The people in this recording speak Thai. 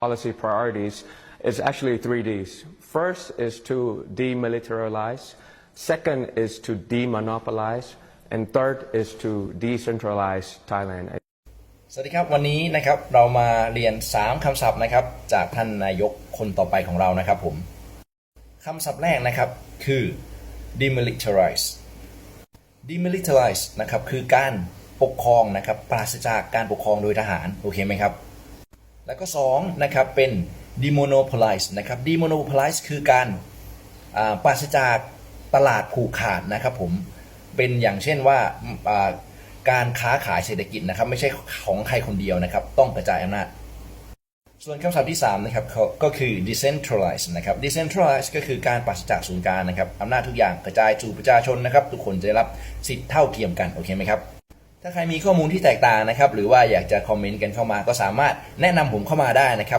policy priorities is actually three Ds. First is to demilitarize, second is to demonopolize, and third is to decentralize Thailand. สวัสดีครับ วันนี้นะครับเรามาเรียน 3คำศัพท์นะครับ จากท่านนายกคนต่อไปของเรานะครับผมคำศัพท์แรกนะครับคือ demilitarize demilitarize นะครับคือการปกครองนะครับปราศจากการปกครองโดยทหาร โอเคไหมครับ แล้วก็2นะครับเป็น demonopolize นะครับ demonopolize คือการปราศจากตลาดผูกขาดนะครับผมเป็นอย่างเช่นว่าการค้าขายเศรษฐกิจนะครับ ไม่ใช่ของใครคนเดียวนะครับ ต้องกระจายอำนาจ ส่วนคำศัพท์ที่3นะครับก็คือ decentralize นะครับ decentralize ก็คือการปราศจากศูนย์กลางนะครับอำนาจทุกอย่างกระจายสู่ประชาชนนะครับ ทุกคนจะได้รับสิทธิ์เท่าเทียมกันโอเคไหมครับ ถ้าใครมีข้อมูลที่แตกต่างนะครับ หรือว่าอยากจะคอมเมนต์กันเข้ามาก็สามารถแนะนำผมเข้ามาได้นะครับ